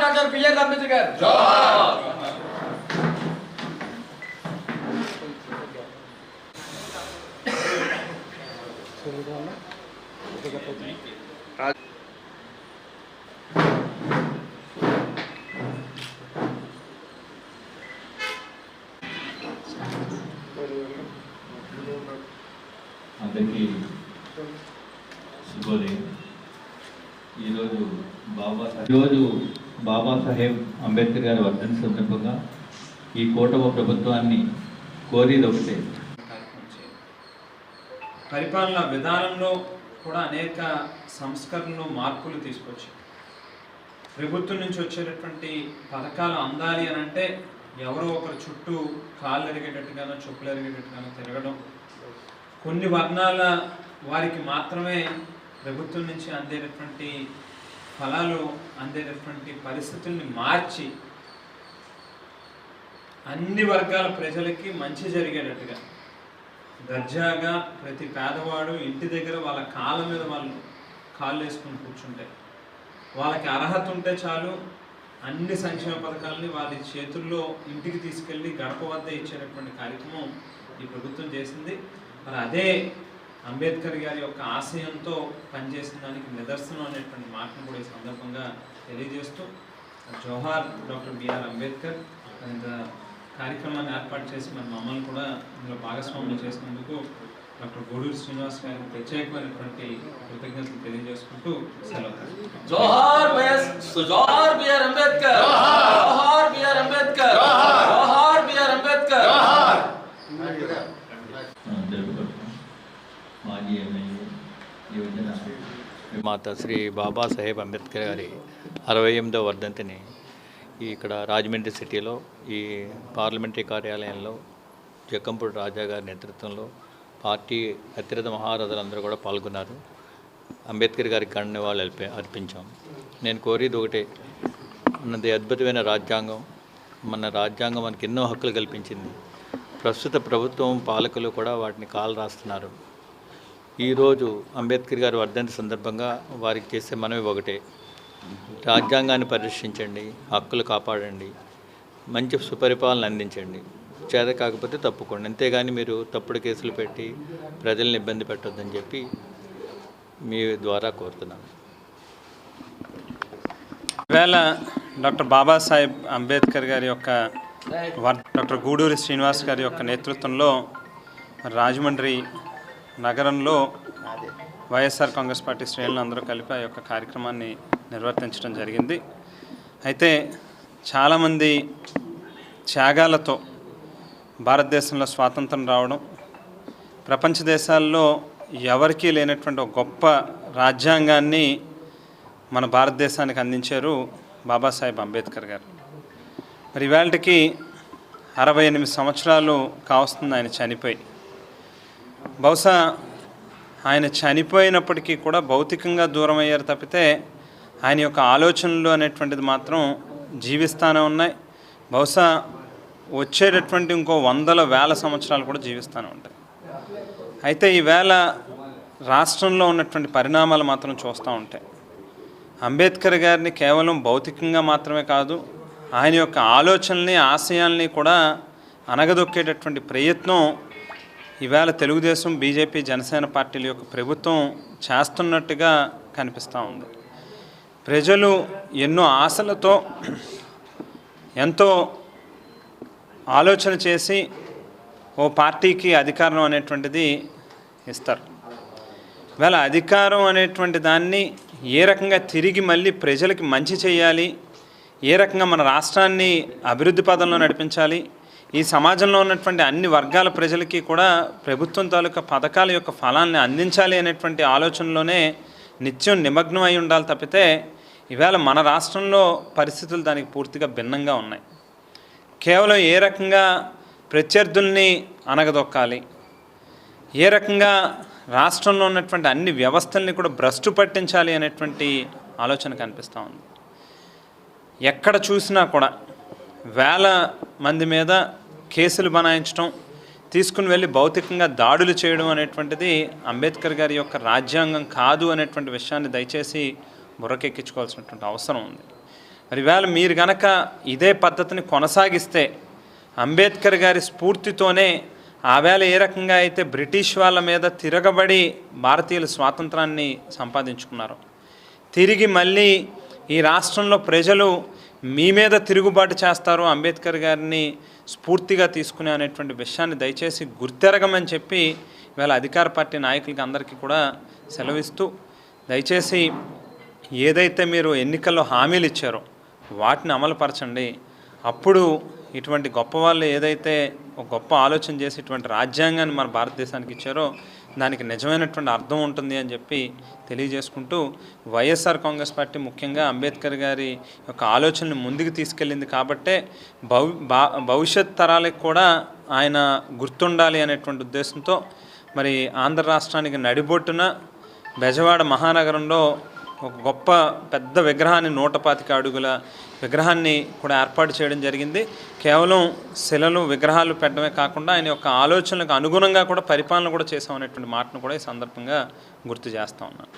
Doctor BR Ambedkar గారు అందరికీ శుభోదయం ఈరోజు బాబా ఈరోజు బాబాసాహెబ్ అంబేద్కర్ గారి వర్ధన సందర్భంగా ఈ కూటమి ప్రభుత్వాన్ని కోరేది ఒకటే. పరిపాలన విధానంలో కూడా అనేక సంస్కరణలు మార్పులు తీసుకొచ్చాయి. ప్రభుత్వం నుంచి వచ్చేటటువంటి పథకాలు అందాలి అని అంటే ఎవరో ఒకరి చుట్టూ కాళ్ళు ఎరిగేటట్టుగానో చెప్పులు ఎరిగేటట్టుగానో తిరగడం. కొన్ని వర్ణాల వారికి మాత్రమే ప్రభుత్వం నుంచి అందేటటువంటి ఫలాలు అందేటటువంటి పరిస్థితుల్ని మార్చి అన్ని వర్గాల ప్రజలకి మంచి జరిగేటట్టుగా. దర్జాగా ప్రతి పేదవాడు ఇంటి దగ్గర వాళ్ళ కాళ్ళ మీద వాళ్ళు కాళ్ళు వేసుకుని కూర్చుంటే వాళ్ళకి అర్హత ఉంటే చాలు అన్ని సంక్షేమ పథకాలని వాళ్ళ చేతుల్లో ఇంటికి తీసుకెళ్ళి గడప వద్ద ఇచ్చేటటువంటి కార్యక్రమం ఈ ప్రభుత్వం చేసింది. మరి అదే అంబేద్కర్ గారి యొక్క ఆశయంతో పనిచేసిన దానికి నిదర్శనం అనేటువంటి మాటను కూడా ఈ సందర్భంగా తెలియజేస్తూ జోహార్ డాక్టర్ బిఆర్ అంబేద్కర్ కార్యక్రమాన్ని ఏర్పాటు చేసి మన మమ్మల్ని కూడా ఇందులో భాగస్వామ్యం చేసినందుకు డాక్టర్ గూడూరు శ్రీనివాస్ గారికి ప్రత్యేకమైనటువంటి కృతజ్ఞతలు తెలియజేసుకుంటూ సెలవు. జోహార్ జోహార్ బిఆర్ అంబేద్కర్ జోహార్ బిఆర్ అంబేద్కర్ జోహార్ బిఆర్ అంబేద్కర్ మనం జరుపుకుంటున్నాం మాజీ ఎమ్మెల్యే యువజన మాత శ్రీ బాబాసాహెబ్ అంబేద్కర్ గారి అరవై ఎనిమిదో వర్ధంతిని ఇక్కడ రాజమండ్రి సిటీలో ఈ పార్లమెంటరీ కార్యాలయంలో జక్కంపూడి రాజా గారి నేతృత్వంలో పార్టీ అతిరథ మహారథులందరూ కూడా పాల్గొన్నారు. అంబేద్కర్ గారికి గణ నివాళులు అర్పి అర్పించాం. నేను కోరేది ఒకటే మనది అద్భుతమైన రాజ్యాంగం. మన రాజ్యాంగం మనకి ఎన్నో హక్కులు కల్పించింది. ప్రస్తుత ప్రభుత్వం పాలకులు కూడా వాటిని కాలు రాస్తున్నారు ఈరోజు అంబేద్కర్ గారి వర్ధంతి సందర్భంగా వారికి చేసే మనవి ఒకటే. రాజ్యాంగాన్ని పరిరక్షించండి హక్కులు కాపాడండి మంచి సుపరిపాలన అందించండి. చేత కాకపోతే తప్పుకోండి. అంతేగాని మీరు తప్పుడు కేసులు పెట్టి ప్రజల్ని ఇబ్బంది పెట్టొద్దని చెప్పి మీ ద్వారా కోరుతున్నాను. ఈవేళ డాక్టర్ బాబాసాహెబ్ అంబేద్కర్ గారి యొక్క వర్- డాక్టర్ గూడూరి శ్రీనివాస్ గారి యొక్క నేతృత్వంలో రాజమండ్రి నగరంలో వైఎస్ఆర్ కాంగ్రెస్ పార్టీ శ్రేణులు అందరూ కలిపి ఆ యొక్క కార్యక్రమాన్ని నిర్వర్తించడం జరిగింది. అయితే చాలామంది త్యాగాలతో భారతదేశంలో స్వాతంత్రం రావడం ప్రపంచ దేశాల్లో ఎవరికీ లేనటువంటి ఒక గొప్ప రాజ్యాంగాన్ని మన భారతదేశానికి అందించారు బాబాసాహెబ్ అంబేద్కర్ గారు. మరి ఇవాళకి అరవై ఎనిమిది సంవత్సరాలు కావస్తుంది ఆయన చనిపోయి బహుశా ఆయన చనిపోయినప్పటికీ కూడా భౌతికంగా దూరం అయ్యారు తప్పితే ఆయన యొక్క ఆలోచనలు అనేటువంటిది మాత్రం జీవిస్తానే ఉన్నాయి. బహుశా వచ్చేటటువంటి ఇంకో వందల వేల సంవత్సరాలు కూడా జీవిస్తూనే ఉంటాయి. అయితే ఈవేళ రాష్ట్రంలో ఉన్నటువంటి పరిణామాలు మాత్రం చూస్తూ ఉంటాయి. అంబేద్కర్ గారిని కేవలం భౌతికంగా మాత్రమే కాదు ఆయన యొక్క ఆలోచనల్ని ఆశయాల్ని కూడా అనగదొక్కేటటువంటి ప్రయత్నం ఇవాళ తెలుగుదేశం బీజేపీ జనసేన పార్టీల యొక్క ప్రభుత్వం చేస్తున్నట్టుగా కనిపిస్తూ ఉంది. ప్రజలు ఎన్నో ఆశలతో ఎంతో ఆలోచన చేసి ఓ పార్టీకి అధికారం అనేటువంటిది ఇస్తారు. ఇవాళ అధికారం అనేటువంటి దాన్ని ఏ రకంగా తిరిగి మళ్ళీ ప్రజలకి మంచి చేయాలి ఏ రకంగా మన రాష్ట్రాన్ని అభివృద్ధి పదంలో నడిపించాలి ఈ సమాజంలో ఉన్నటువంటి అన్ని వర్గాల ప్రజలకి కూడా ప్రభుత్వం తాలూకా పథకాల యొక్క ఫలాన్ని అందించాలి అనేటువంటి ఆలోచనలోనే నిత్యం నిమగ్నం అయి ఉండాలి తప్పితే ఈవేళ మన రాష్ట్రంలో పరిస్థితులు దానికి పూర్తిగా భిన్నంగా ఉన్నాయి. కేవలం ఏ రకంగా ప్రత్యర్థుల్ని అనగదొక్కాలి ఏ రకంగా రాష్ట్రంలో ఉన్నటువంటి అన్ని వ్యవస్థల్ని కూడా భ్రష్టు పట్టించాలి అనేటువంటి ఆలోచన కనిపిస్తూ ఉంది. ఎక్కడ చూసినా కూడా వేల మంది మీద కేసులు బనాయించడం తీసుకుని వెళ్ళి భౌతికంగా దాడులు చేయడం అనేటువంటిది అంబేద్కర్ గారి యొక్క రాజ్యాంగం కాదు అనేటువంటి విషయాన్ని దయచేసి బుర్రకెక్కించుకోవాల్సినటువంటి అవసరం ఉంది. మరి ఇవాళ మీరు గనక ఇదే పద్ధతిని కొనసాగిస్తే అంబేద్కర్ గారి స్ఫూర్తితోనే ఆవేళ ఏ రకంగా అయితే బ్రిటిష్ వాళ్ళ మీద తిరగబడి భారతీయులు స్వాతంత్రాన్ని సంపాదించుకున్నారు తిరిగి మళ్ళీ ఈ రాష్ట్రంలో ప్రజలు మీ మీద తిరుగుబాటు చేస్తారు అంబేద్కర్ గారిని స్ఫూర్తిగా తీసుకునే అనేటువంటి విషయాన్ని దయచేసి గుర్తెరగమని చెప్పి ఇవాళ అధికార పార్టీ నాయకులకి అందరికీ కూడా సెలవిస్తూ దయచేసి ఏదైతే మీరు ఎన్నికల్లో హామీలు ఇచ్చారో వాటిని అమలుపరచండి. అప్పుడు ఇటువంటి గొప్ప వాళ్ళు ఏదైతే ఒక గొప్ప ఆలోచన చేసి ఇటువంటి రాజ్యాంగాన్ని మన భారతదేశానికి ఇచ్చారో దానికి నిజమైనటువంటి అర్థం ఉంటుంది అని చెప్పి తెలియజేసుకుంటూ వైఎస్ఆర్ కాంగ్రెస్ పార్టీ ముఖ్యంగా అంబేద్కర్ గారి యొక్క ఆలోచనను ముందుకు తీసుకెళ్ళింది కాబట్టే భవి భా- భవిష్యత్ తరాలకు కూడా ఆయన గుర్తుండాలి అనేటువంటి ఉద్దేశంతో మరి ఆంధ్ర రాష్ట్రానికి నడిబొట్టున బెజవాడ మహానగరంలో ఒక గొప్ప పెద్ద విగ్రహాన్ని నూట పాతిక అడుగుల విగ్రహాన్ని కూడా ఏర్పాటు చేయడం జరిగింది. కేవలం శిలలు విగ్రహాలు పెట్టడమే కాకుండా ఆయన యొక్క ఆలోచనలకు అనుగుణంగా కూడా పరిపాలన కూడా చేసామనేటువంటి మాటను కూడా ఈ సందర్భంగా గుర్తు చేస్తా ఉన్నాను.